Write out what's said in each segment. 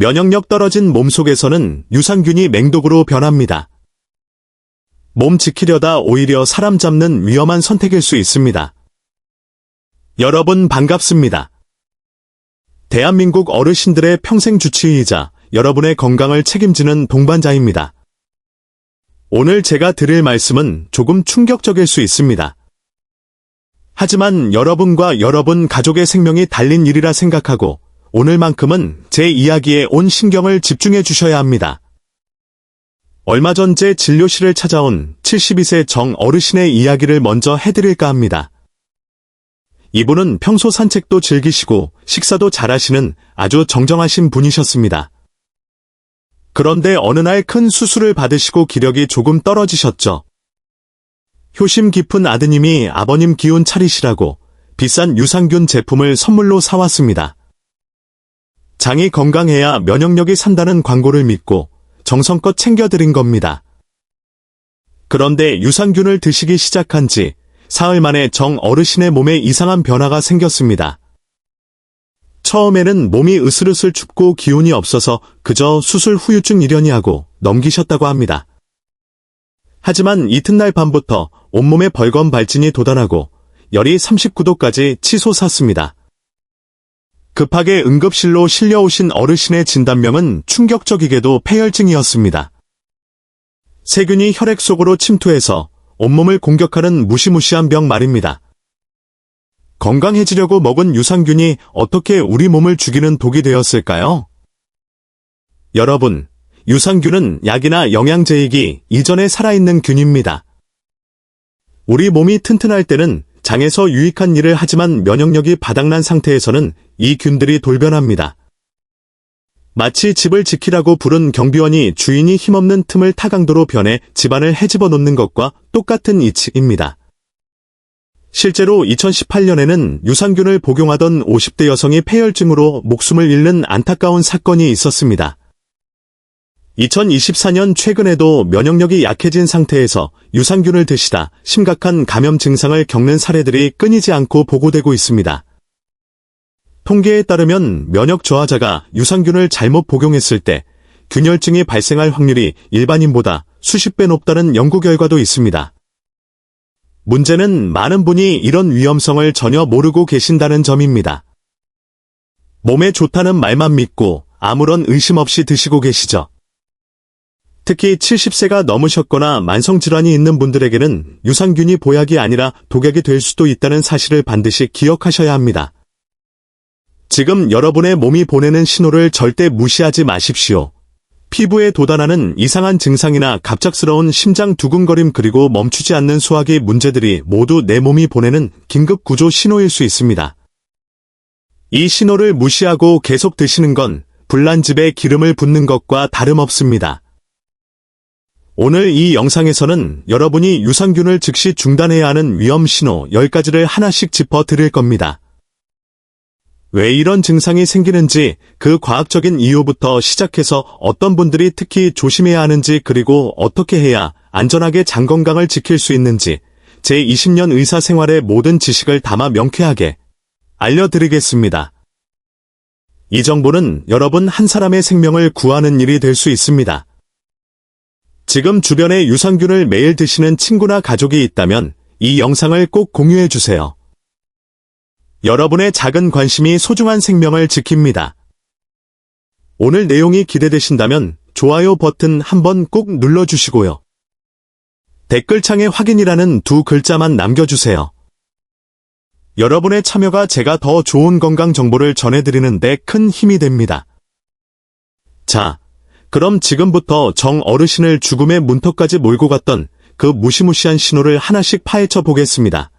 면역력 떨어진 몸속에서는 유산균이 맹독으로 변합니다. 몸 지키려다 오히려 사람 잡는 위험한 선택일 수 있습니다. 여러분 반갑습니다. 대한민국 어르신들의 평생 주치의이자 여러분의 건강을 책임지는 동반자입니다. 오늘 제가 드릴 말씀은 조금 충격적일 수 있습니다. 하지만 여러분과 여러분 가족의 생명이 달린 일이라 생각하고 오늘만큼은 제 이야기에 온 신경을 집중해 주셔야 합니다. 얼마 전 제 진료실을 찾아온 72세 정 어르신의 이야기를 먼저 해드릴까 합니다. 이분은 평소 산책도 즐기시고 식사도 잘하시는 아주 정정하신 분이셨습니다. 그런데 어느 날 큰 수술을 받으시고 기력이 조금 떨어지셨죠. 효심 깊은 아드님이 아버님 기운 차리시라고 비싼 유산균 제품을 선물로 사왔습니다. 장이 건강해야 면역력이 산다는 광고를 믿고 정성껏 챙겨드린 겁니다. 그런데 유산균을 드시기 시작한 지 사흘 만에 정 어르신의 몸에 이상한 변화가 생겼습니다. 처음에는 몸이 으슬으슬 춥고 기운이 없어서 그저 수술 후유증 이려니 하고 넘기셨다고 합니다. 하지만 이튿날 밤부터 온몸에 벌건 발진이 도달하고 열이 39도까지 치솟았습니다. 급하게 응급실로 실려오신 어르신의 진단명은 충격적이게도 폐혈증이었습니다. 세균이 혈액 속으로 침투해서 온몸을 공격하는 무시무시한 병 말입니다. 건강해지려고 먹은 유산균이 어떻게 우리 몸을 죽이는 독이 되었을까요? 여러분, 유산균은 약이나 영양제이기 이전에 살아있는 균입니다. 우리 몸이 튼튼할 때는 장에서 유익한 일을 하지만 면역력이 바닥난 상태에서는 이 균들이 돌변합니다. 마치 집을 지키라고 부른 경비원이 주인이 힘없는 틈을 타강도로 변해 집안을 헤집어 놓는 것과 똑같은 이치입니다. 실제로 2018년에는 유산균을 복용하던 50대 여성이 폐혈증으로 목숨을 잃는 안타까운 사건이 있었습니다. 2024년 최근에도 면역력이 약해진 상태에서 유산균을 드시다 심각한 감염 증상을 겪는 사례들이 끊이지 않고 보고되고 있습니다. 통계에 따르면 면역 저하자가 유산균을 잘못 복용했을 때 균열증이 발생할 확률이 일반인보다 수십 배 높다는 연구 결과도 있습니다. 문제는 많은 분이 이런 위험성을 전혀 모르고 계신다는 점입니다. 몸에 좋다는 말만 믿고 아무런 의심 없이 드시고 계시죠. 특히 70세가 넘으셨거나 만성질환이 있는 분들에게는 유산균이 보약이 아니라 독약이 될 수도 있다는 사실을 반드시 기억하셔야 합니다. 지금 여러분의 몸이 보내는 신호를 절대 무시하지 마십시오. 피부에 도달하는 이상한 증상이나 갑작스러운 심장 두근거림 그리고 멈추지 않는 수화기 문제들이 모두 내 몸이 보내는 긴급 구조 신호일 수 있습니다. 이 신호를 무시하고 계속 드시는 건 불난 집에 기름을 붓는 것과 다름없습니다. 오늘 이 영상에서는 여러분이 유산균을 즉시 중단해야 하는 위험 신호 10가지를 하나씩 짚어 드릴 겁니다. 왜 이런 증상이 생기는지 그 과학적인 이유부터 시작해서 어떤 분들이 특히 조심해야 하는지 그리고 어떻게 해야 안전하게 장 건강을 지킬 수 있는지 제 20년 의사 생활의 모든 지식을 담아 명쾌하게 알려드리겠습니다. 이 정보는 여러분 한 사람의 생명을 구하는 일이 될 수 있습니다. 지금 주변에 유산균을 매일 드시는 친구나 가족이 있다면 이 영상을 꼭 공유해 주세요. 여러분의 작은 관심이 소중한 생명을 지킵니다. 오늘 내용이 기대되신다면 좋아요 버튼 한번 꼭 눌러주시고요. 댓글창에 확인이라는 두 글자만 남겨주세요. 여러분의 참여가 제가 더 좋은 건강 정보를 전해드리는 데 큰 힘이 됩니다. 자, 그럼 지금부터 정 어르신을 죽음의 문턱까지 몰고 갔던 그 무시무시한 신호를 하나씩 파헤쳐 보겠습니다.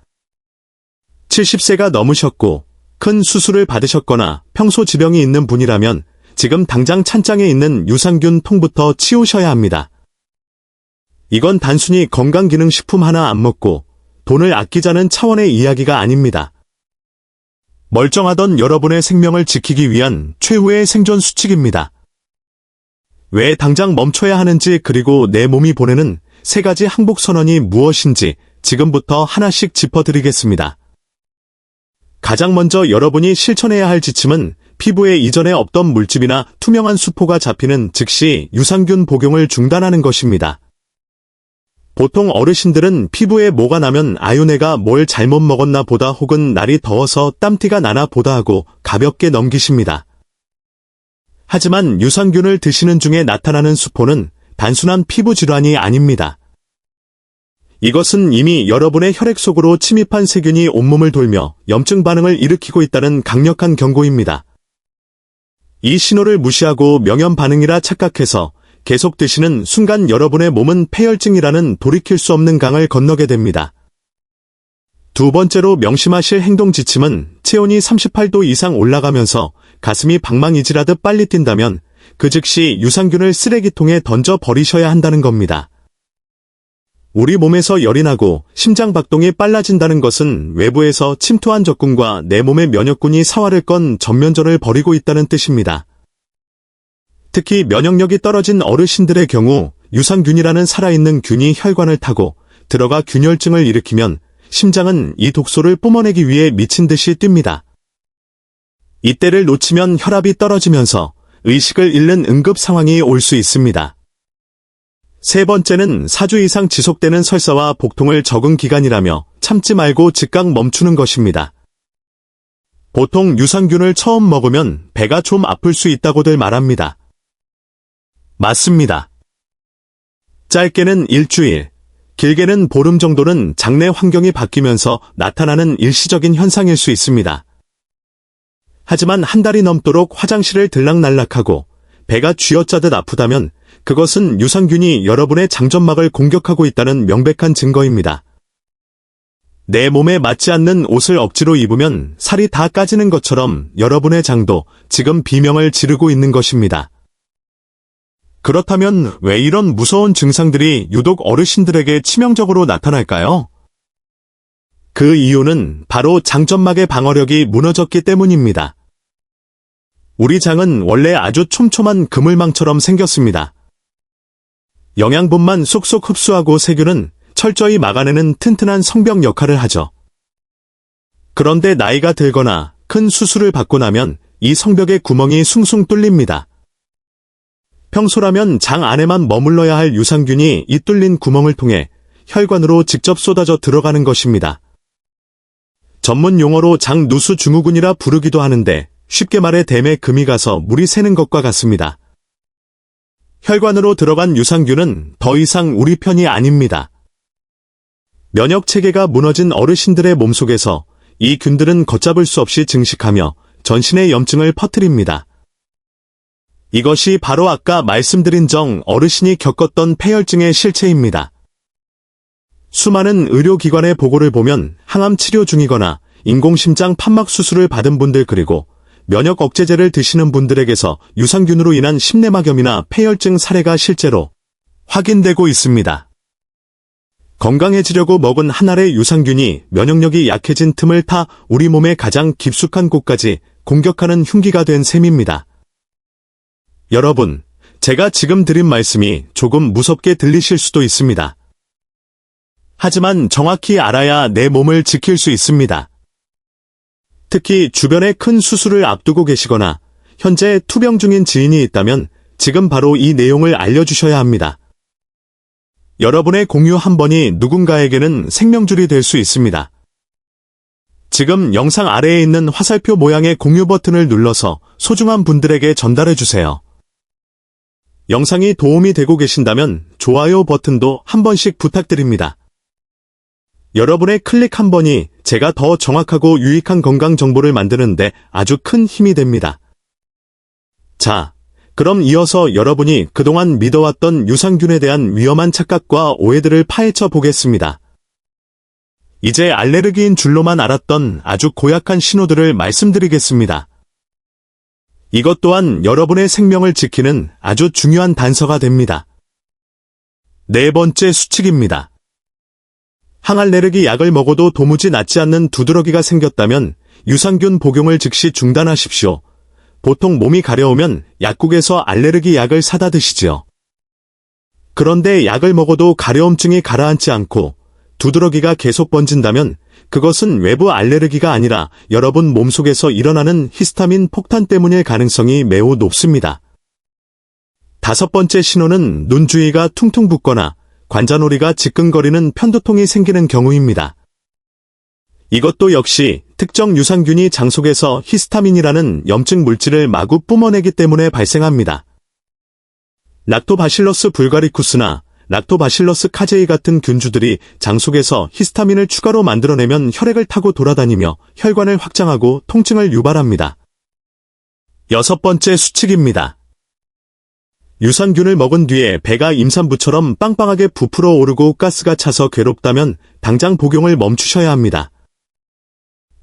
70세가 넘으셨고 큰 수술을 받으셨거나 평소 지병이 있는 분이라면 지금 당장 찬장에 있는 유산균 통부터 치우셔야 합니다. 이건 단순히 건강기능식품 하나 안 먹고 돈을 아끼자는 차원의 이야기가 아닙니다. 멀쩡하던 여러분의 생명을 지키기 위한 최후의 생존 수칙입니다. 왜 당장 멈춰야 하는지 그리고 내 몸이 보내는 세 가지 항복 선언이 무엇인지 지금부터 하나씩 짚어드리겠습니다. 가장 먼저 여러분이 실천해야 할 지침은 피부에 이전에 없던 물집이나 투명한 수포가 잡히는 즉시 유산균 복용을 중단하는 것입니다. 보통 어르신들은 피부에 뭐가 나면 아유네가 뭘 잘못 먹었나 보다 혹은 날이 더워서 땀티가 나나 보다 하고 가볍게 넘기십니다. 하지만 유산균을 드시는 중에 나타나는 수포는 단순한 피부 질환이 아닙니다. 이것은 이미 여러분의 혈액 속으로 침입한 세균이 온몸을 돌며 염증 반응을 일으키고 있다는 강력한 경고입니다. 이 신호를 무시하고 명염 반응이라 착각해서 계속 드시는 순간 여러분의 몸은 폐혈증이라는 돌이킬 수 없는 강을 건너게 됩니다. 두 번째로 명심하실 행동 지침은 체온이 38도 이상 올라가면서 가슴이 방망이질하듯 빨리 뛴다면 그 즉시 유산균을 쓰레기통에 던져 버리셔야 한다는 겁니다. 우리 몸에서 열이 나고 심장 박동이 빨라진다는 것은 외부에서 침투한 적군과 내 몸의 면역군이 사활을 건 전면전을 벌이고 있다는 뜻입니다. 특히 면역력이 떨어진 어르신들의 경우 유산균이라는 살아있는 균이 혈관을 타고 들어가 균열증을 일으키면 심장은 이 독소를 뿜어내기 위해 미친 듯이 뜁니다. 이때를 놓치면 혈압이 떨어지면서 의식을 잃는 응급 상황이 올 수 있습니다. 세 번째는 4주 이상 지속되는 설사와 복통을 적응 기간이라며 참지 말고 즉각 멈추는 것입니다. 보통 유산균을 처음 먹으면 배가 좀 아플 수 있다고들 말합니다. 맞습니다. 짧게는 일주일, 길게는 보름 정도는 장내 환경이 바뀌면서 나타나는 일시적인 현상일 수 있습니다. 하지만 한 달이 넘도록 화장실을 들락날락하고 배가 쥐어짜듯 아프다면 그것은 유산균이 여러분의 장점막을 공격하고 있다는 명백한 증거입니다. 내 몸에 맞지 않는 옷을 억지로 입으면 살이 다 까지는 것처럼 여러분의 장도 지금 비명을 지르고 있는 것입니다. 그렇다면 왜 이런 무서운 증상들이 유독 어르신들에게 치명적으로 나타날까요? 그 이유는 바로 장점막의 방어력이 무너졌기 때문입니다. 우리 장은 원래 아주 촘촘한 그물망처럼 생겼습니다. 영양분만 쏙쏙 흡수하고 세균은 철저히 막아내는 튼튼한 성벽 역할을 하죠. 그런데 나이가 들거나 큰 수술을 받고 나면 이 성벽의 구멍이 숭숭 뚫립니다. 평소라면 장 안에만 머물러야 할 유산균이 이 뚫린 구멍을 통해 혈관으로 직접 쏟아져 들어가는 것입니다. 전문 용어로 장 누수 증후군이라 부르기도 하는데 쉽게 말해 댐에 금이 가서 물이 새는 것과 같습니다. 혈관으로 들어간 유산균은 더 이상 우리 편이 아닙니다. 면역 체계가 무너진 어르신들의 몸속에서 이 균들은 걷잡을 수 없이 증식하며 전신의 염증을 퍼뜨립니다. 이것이 바로 아까 말씀드린 정 어르신이 겪었던 폐혈증의 실체입니다. 수많은 의료기관의 보고를 보면 항암 치료 중이거나 인공심장 판막 수술을 받은 분들 그리고 면역 억제제를 드시는 분들에게서 유산균으로 인한 심내막염이나 폐혈증 사례가 실제로 확인되고 있습니다. 건강해지려고 먹은 한 알의 유산균이 면역력이 약해진 틈을 타 우리 몸의 가장 깊숙한 곳까지 공격하는 흉기가 된 셈입니다. 여러분, 제가 지금 드린 말씀이 조금 무섭게 들리실 수도 있습니다. 하지만 정확히 알아야 내 몸을 지킬 수 있습니다. 특히 주변에 큰 수술을 앞두고 계시거나 현재 투병 중인 지인이 있다면 지금 바로 이 내용을 알려주셔야 합니다. 여러분의 공유 한 번이 누군가에게는 생명줄이 될 수 있습니다. 지금 영상 아래에 있는 화살표 모양의 공유 버튼을 눌러서 소중한 분들에게 전달해 주세요. 영상이 도움이 되고 계신다면 좋아요 버튼도 한 번씩 부탁드립니다. 여러분의 클릭 한 번이 제가 더 정확하고 유익한 건강 정보를 만드는데 아주 큰 힘이 됩니다. 자, 그럼 이어서 여러분이 그동안 믿어왔던 유산균에 대한 위험한 착각과 오해들을 파헤쳐 보겠습니다. 이제 알레르기인 줄로만 알았던 아주 고약한 신호들을 말씀드리겠습니다. 이것 또한 여러분의 생명을 지키는 아주 중요한 단서가 됩니다. 네 번째 수칙입니다. 항알레르기 약을 먹어도 도무지 낫지 않는 두드러기가 생겼다면 유산균 복용을 즉시 중단하십시오. 보통 몸이 가려우면 약국에서 알레르기 약을 사다 드시지요. 그런데 약을 먹어도 가려움증이 가라앉지 않고 두드러기가 계속 번진다면 그것은 외부 알레르기가 아니라 여러분 몸속에서 일어나는 히스타민 폭탄 때문일 가능성이 매우 높습니다. 다섯 번째 신호는 눈 주위가 퉁퉁 붓거나 관자놀이가 지끈거리는 편두통이 생기는 경우입니다. 이것도 역시 특정 유산균이 장 속에서 히스타민이라는 염증 물질을 마구 뿜어내기 때문에 발생합니다. 락토바실러스 불가리쿠스나 락토바실러스 카제이 같은 균주들이 장 속에서 히스타민을 추가로 만들어내면 혈액을 타고 돌아다니며 혈관을 확장하고 통증을 유발합니다. 여섯 번째 수칙입니다. 유산균을 먹은 뒤에 배가 임산부처럼 빵빵하게 부풀어 오르고 가스가 차서 괴롭다면 당장 복용을 멈추셔야 합니다.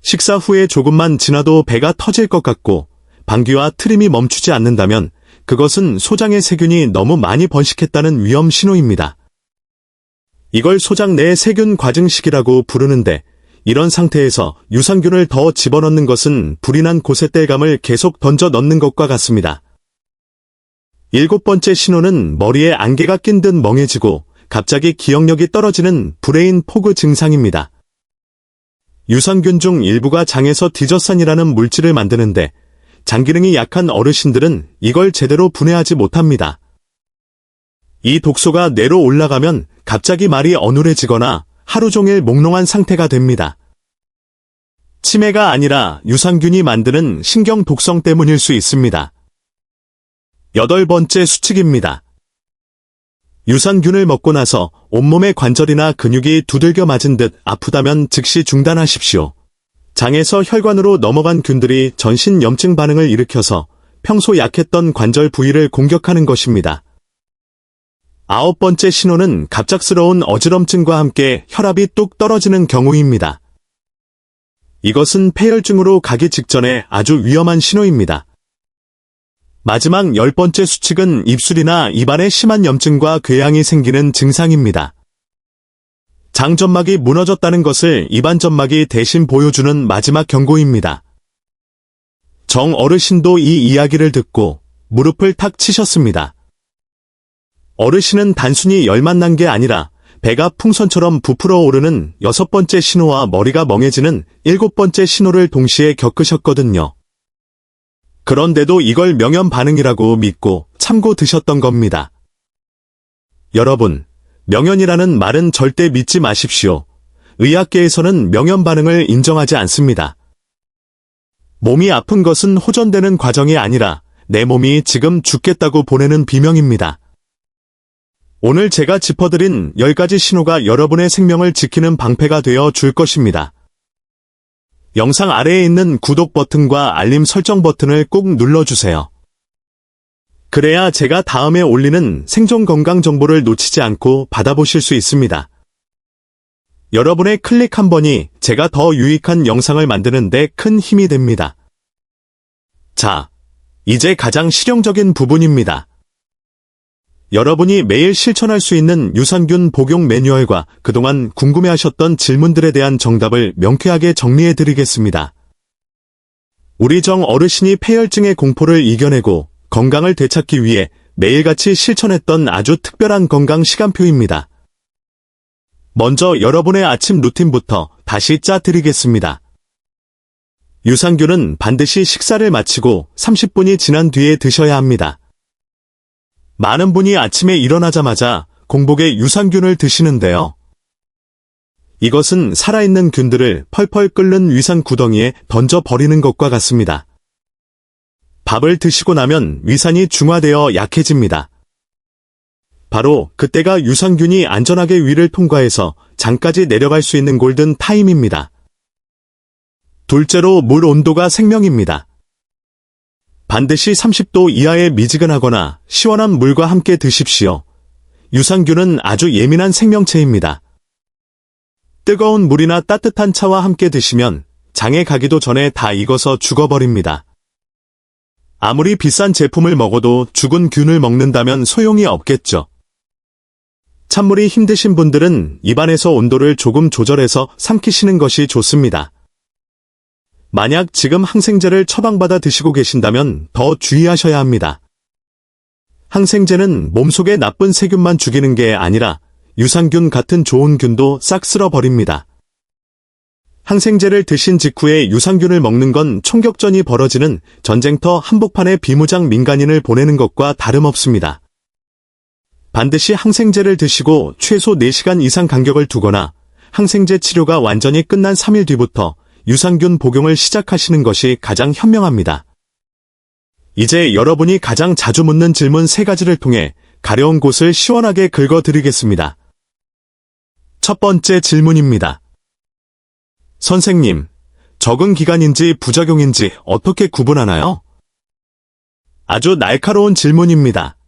식사 후에 조금만 지나도 배가 터질 것 같고 방귀와 트림이 멈추지 않는다면 그것은 소장의 세균이 너무 많이 번식했다는 위험 신호입니다. 이걸 소장 내 세균 과증식이라고 부르는데 이런 상태에서 유산균을 더 집어넣는 것은 불이 난 곳에 땔감을 계속 던져 넣는 것과 같습니다. 일곱 번째 신호는 머리에 안개가 낀 듯 멍해지고 갑자기 기억력이 떨어지는 브레인 포그 증상입니다. 유산균 중 일부가 장에서 디저산이라는 물질을 만드는데 장기능이 약한 어르신들은 이걸 제대로 분해하지 못합니다. 이 독소가 뇌로 올라가면 갑자기 말이 어눌해지거나 하루 종일 몽롱한 상태가 됩니다. 치매가 아니라 유산균이 만드는 신경 독성 때문일 수 있습니다. 여덟 번째 수칙입니다. 유산균을 먹고 나서 온몸의 관절이나 근육이 두들겨 맞은 듯 아프다면 즉시 중단하십시오. 장에서 혈관으로 넘어간 균들이 전신 염증 반응을 일으켜서 평소 약했던 관절 부위를 공격하는 것입니다. 아홉 번째 신호는 갑작스러운 어지럼증과 함께 혈압이 뚝 떨어지는 경우입니다. 이것은 폐혈증으로 가기 직전에 아주 위험한 신호입니다. 마지막 열 번째 수칙은 입술이나 입안에 심한 염증과 궤양이 생기는 증상입니다. 장점막이 무너졌다는 것을 입안 점막이 대신 보여주는 마지막 경고입니다. 정 어르신도 이 이야기를 듣고 무릎을 탁 치셨습니다. 어르신은 단순히 열만 난 게 아니라 배가 풍선처럼 부풀어 오르는 여섯 번째 신호와 머리가 멍해지는 일곱 번째 신호를 동시에 겪으셨거든요. 그런데도 이걸 명현 반응이라고 믿고 참고 드셨던 겁니다. 여러분, 명현이라는 말은 절대 믿지 마십시오. 의학계에서는 명현 반응을 인정하지 않습니다. 몸이 아픈 것은 호전되는 과정이 아니라 내 몸이 지금 죽겠다고 보내는 비명입니다. 오늘 제가 짚어드린 10가지 신호가 여러분의 생명을 지키는 방패가 되어 줄 것입니다. 영상 아래에 있는 구독 버튼과 알림 설정 버튼을 꼭 눌러주세요. 그래야 제가 다음에 올리는 생존 건강 정보를 놓치지 않고 받아보실 수 있습니다. 여러분의 클릭 한 번이 제가 더 유익한 영상을 만드는데 큰 힘이 됩니다. 자, 이제 가장 실용적인 부분입니다. 여러분이 매일 실천할 수 있는 유산균 복용 매뉴얼과 그동안 궁금해하셨던 질문들에 대한 정답을 명쾌하게 정리해 드리겠습니다. 우리 정 어르신이 폐혈증의 공포를 이겨내고 건강을 되찾기 위해 매일같이 실천했던 아주 특별한 건강 시간표입니다. 먼저 여러분의 아침 루틴부터 다시 짜 드리겠습니다. 유산균은 반드시 식사를 마치고 30분이 지난 뒤에 드셔야 합니다. 많은 분이 아침에 일어나자마자 공복에 유산균을 드시는데요. 이것은 살아있는 균들을 펄펄 끓는 위산 구덩이에 던져 버리는 것과 같습니다. 밥을 드시고 나면 위산이 중화되어 약해집니다. 바로 그때가 유산균이 안전하게 위를 통과해서 장까지 내려갈 수 있는 골든 타임입니다. 둘째로 물 온도가 생명입니다. 반드시 30도 이하의 미지근하거나 시원한 물과 함께 드십시오. 유산균은 아주 예민한 생명체입니다. 뜨거운 물이나 따뜻한 차와 함께 드시면 장에 가기도 전에 다 익어서 죽어버립니다. 아무리 비싼 제품을 먹어도 죽은 균을 먹는다면 소용이 없겠죠. 찬물이 힘드신 분들은 입안에서 온도를 조금 조절해서 삼키시는 것이 좋습니다. 만약 지금 항생제를 처방받아 드시고 계신다면 더 주의하셔야 합니다. 항생제는 몸속에 나쁜 세균만 죽이는 게 아니라 유산균 같은 좋은 균도 싹 쓸어버립니다. 항생제를 드신 직후에 유산균을 먹는 건 총격전이 벌어지는 전쟁터 한복판에 비무장 민간인을 보내는 것과 다름없습니다. 반드시 항생제를 드시고 최소 4시간 이상 간격을 두거나 항생제 치료가 완전히 끝난 3일 뒤부터 유산균 복용을 시작하시는 것이 가장 현명합니다. 이제 여러분이 가장 자주 묻는 질문 3가지를 통해 가려운 곳을 시원하게 긁어드리겠습니다. 첫 번째 질문입니다. 선생님, 적응 기간인지 부작용인지 어떻게 구분하나요? 아주 날카로운 질문입니다.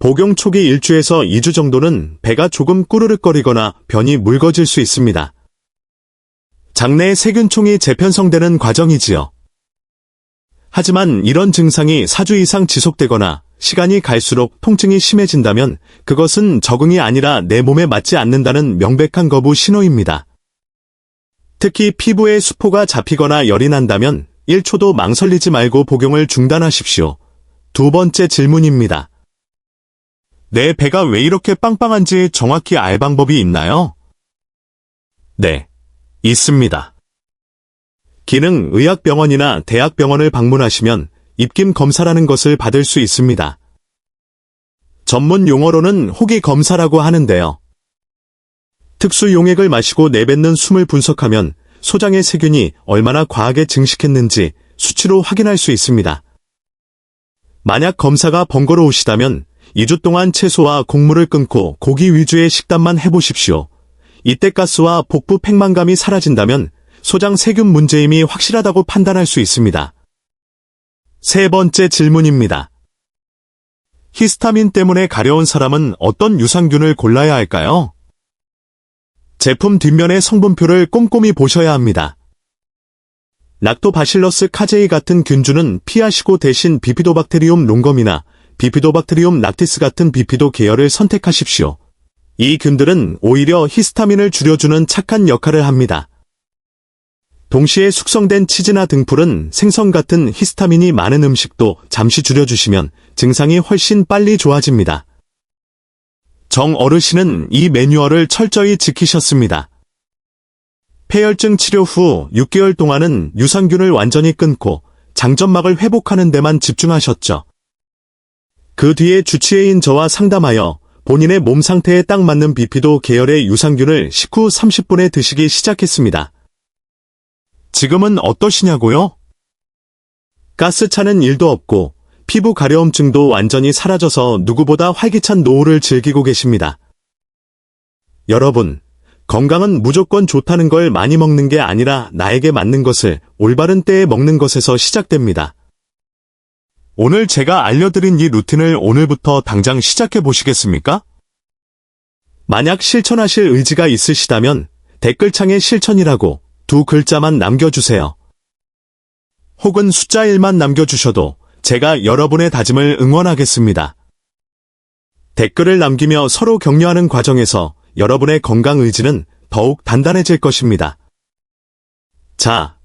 복용 초기 1주에서 2주 정도는 배가 조금 꾸르륵거리거나 변이 묽어질 수 있습니다. 장내에 세균총이 재편성되는 과정이지요. 하지만 이런 증상이 4주 이상 지속되거나 시간이 갈수록 통증이 심해진다면 그것은 적응이 아니라 내 몸에 맞지 않는다는 명백한 거부 신호입니다. 특히 피부에 수포가 잡히거나 열이 난다면 1초도 망설이지 말고 복용을 중단하십시오. 두 번째 질문입니다. 내 배가 왜 이렇게 빵빵한지 정확히 알 방법이 있나요? 네, 있습니다. 기능 의학병원이나 대학병원을 방문하시면 입김 검사라는 것을 받을 수 있습니다. 전문 용어로는 호기 검사라고 하는데요. 특수 용액을 마시고 내뱉는 숨을 분석하면 소장의 세균이 얼마나 과하게 증식했는지 수치로 확인할 수 있습니다. 만약 검사가 번거로우시다면 2주 동안 채소와 곡물을 끊고 고기 위주의 식단만 해보십시오. 이때 가스와 복부 팽만감이 사라진다면 소장 세균 문제임이 확실하다고 판단할 수 있습니다. 세 번째 질문입니다. 히스타민 때문에 가려운 사람은 어떤 유산균을 골라야 할까요? 제품 뒷면의 성분표를 꼼꼼히 보셔야 합니다. 락토바실러스 카제이 같은 균주는 피하시고 대신 비피도박테리움 롱검이나 비피도박테리움 락티스 같은 비피도 계열을 선택하십시오. 이 균들은 오히려 히스타민을 줄여주는 착한 역할을 합니다. 동시에 숙성된 치즈나 등풀은 생선 같은 히스타민이 많은 음식도 잠시 줄여주시면 증상이 훨씬 빨리 좋아집니다. 정 어르신은 이 매뉴얼을 철저히 지키셨습니다. 폐혈증 치료 후 6개월 동안은 유산균을 완전히 끊고 장점막을 회복하는 데만 집중하셨죠. 그 뒤에 주치의인 저와 상담하여 본인의 몸 상태에 딱 맞는 비피도 계열의 유산균을 식후 30분에 드시기 시작했습니다. 지금은 어떠시냐고요? 가스 차는 일도 없고 피부 가려움증도 완전히 사라져서 누구보다 활기찬 노후를 즐기고 계십니다. 여러분, 건강은 무조건 좋다는 걸 많이 먹는 게 아니라 나에게 맞는 것을 올바른 때에 먹는 것에서 시작됩니다. 오늘 제가 알려드린 이 루틴을 오늘부터 당장 시작해 보시겠습니까? 만약 실천하실 의지가 있으시다면 댓글창에 실천이라고 두 글자만 남겨주세요. 혹은 숫자 1만 남겨주셔도 제가 여러분의 다짐을 응원하겠습니다. 댓글을 남기며 서로 격려하는 과정에서 여러분의 건강 의지는 더욱 단단해질 것입니다. 자,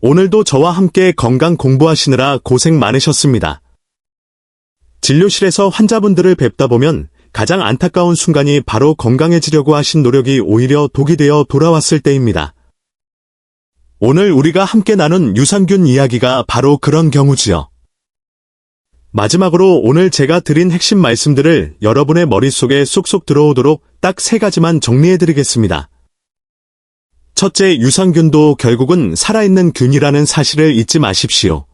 오늘도 저와 함께 건강 공부하시느라 고생 많으셨습니다. 진료실에서 환자분들을 뵙다 보면 가장 안타까운 순간이 바로 건강해지려고 하신 노력이 오히려 독이 되어 돌아왔을 때입니다. 오늘 우리가 함께 나눈 유산균 이야기가 바로 그런 경우지요. 마지막으로 오늘 제가 드린 핵심 말씀들을 여러분의 머릿속에 쏙쏙 들어오도록 딱 세 가지만 정리해드리겠습니다. 첫째, 유산균도 결국은 살아있는 균이라는 사실을 잊지 마십시오.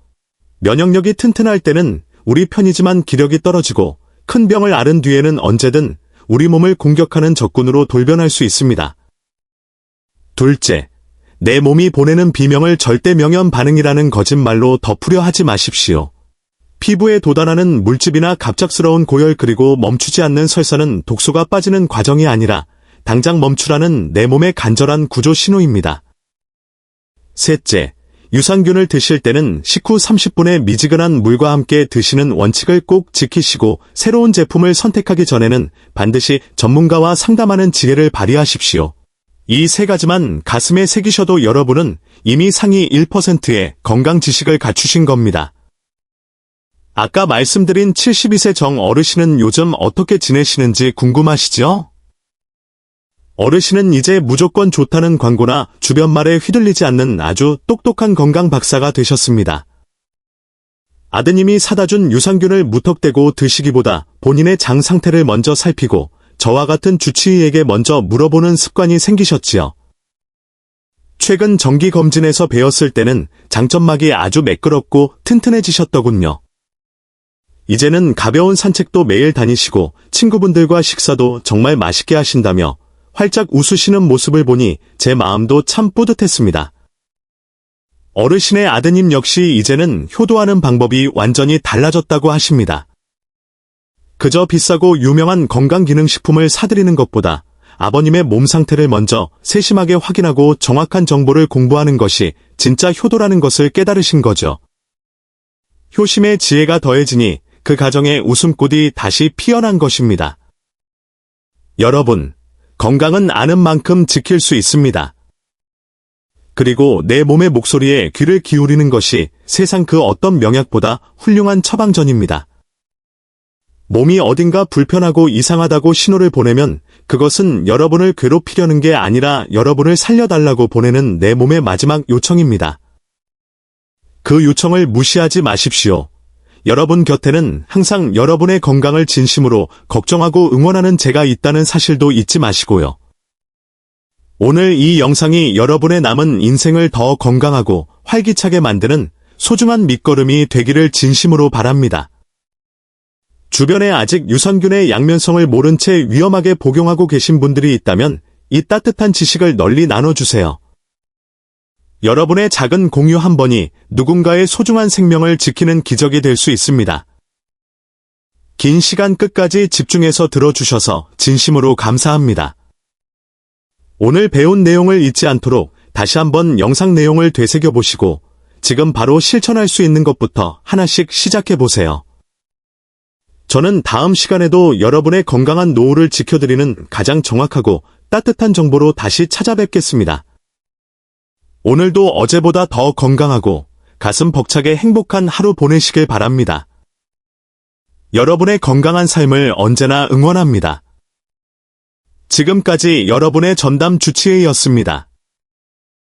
면역력이 튼튼할 때는 우리 편이지만 기력이 떨어지고 큰 병을 앓은 뒤에는 언제든 우리 몸을 공격하는 적군으로 돌변할 수 있습니다. 둘째, 내 몸이 보내는 비명을 절대 명현 반응이라는 거짓말로 덮으려 하지 마십시오. 피부에 도달하는 물집이나 갑작스러운 고열 그리고 멈추지 않는 설사는 독소가 빠지는 과정이 아니라 당장 멈추라는 내 몸의 간절한 구조 신호입니다. 셋째, 유산균을 드실 때는 식후 30분의 미지근한 물과 함께 드시는 원칙을 꼭 지키시고 새로운 제품을 선택하기 전에는 반드시 전문가와 상담하는 지혜를 발휘하십시오. 이 세 가지만 가슴에 새기셔도 여러분은 이미 상위 1%의 건강 지식을 갖추신 겁니다. 아까 말씀드린 72세 정 어르신은 요즘 어떻게 지내시는지 궁금하시죠? 어르신은 이제 무조건 좋다는 광고나 주변 말에 휘둘리지 않는 아주 똑똑한 건강 박사가 되셨습니다. 아드님이 사다 준 유산균을 무턱대고 드시기보다 본인의 장 상태를 먼저 살피고 저와 같은 주치의에게 먼저 물어보는 습관이 생기셨지요. 최근 정기 검진에서 배웠을 때는 장점막이 아주 매끄럽고 튼튼해지셨더군요. 이제는 가벼운 산책도 매일 다니시고 친구분들과 식사도 정말 맛있게 하신다며 활짝 웃으시는 모습을 보니 제 마음도 참 뿌듯했습니다. 어르신의 아드님 역시 이제는 효도하는 방법이 완전히 달라졌다고 하십니다. 그저 비싸고 유명한 건강기능식품을 사드리는 것보다 아버님의 몸 상태를 먼저 세심하게 확인하고 정확한 정보를 공부하는 것이 진짜 효도라는 것을 깨달으신 거죠. 효심의 지혜가 더해지니 그 가정에 웃음꽃이 다시 피어난 것입니다. 여러분, 건강은 아는 만큼 지킬 수 있습니다. 그리고 내 몸의 목소리에 귀를 기울이는 것이 세상 그 어떤 명약보다 훌륭한 처방전입니다. 몸이 어딘가 불편하고 이상하다고 신호를 보내면 그것은 여러분을 괴롭히려는 게 아니라 여러분을 살려달라고 보내는 내 몸의 마지막 요청입니다. 그 요청을 무시하지 마십시오. 여러분 곁에는 항상 여러분의 건강을 진심으로 걱정하고 응원하는 제가 있다는 사실도 잊지 마시고요. 오늘 이 영상이 여러분의 남은 인생을 더 건강하고 활기차게 만드는 소중한 밑거름이 되기를 진심으로 바랍니다. 주변에 아직 유산균의 양면성을 모른 채 위험하게 복용하고 계신 분들이 있다면 이 따뜻한 지식을 널리 나눠주세요. 여러분의 작은 공유 한 번이 누군가의 소중한 생명을 지키는 기적이 될 수 있습니다. 긴 시간 끝까지 집중해서 들어주셔서 진심으로 감사합니다. 오늘 배운 내용을 잊지 않도록 다시 한번 영상 내용을 되새겨보시고 지금 바로 실천할 수 있는 것부터 하나씩 시작해보세요. 저는 다음 시간에도 여러분의 건강한 노후를 지켜드리는 가장 정확하고 따뜻한 정보로 다시 찾아뵙겠습니다. 오늘도 어제보다 더 건강하고 가슴 벅차게 행복한 하루 보내시길 바랍니다. 여러분의 건강한 삶을 언제나 응원합니다. 지금까지 여러분의 전담 주치의였습니다.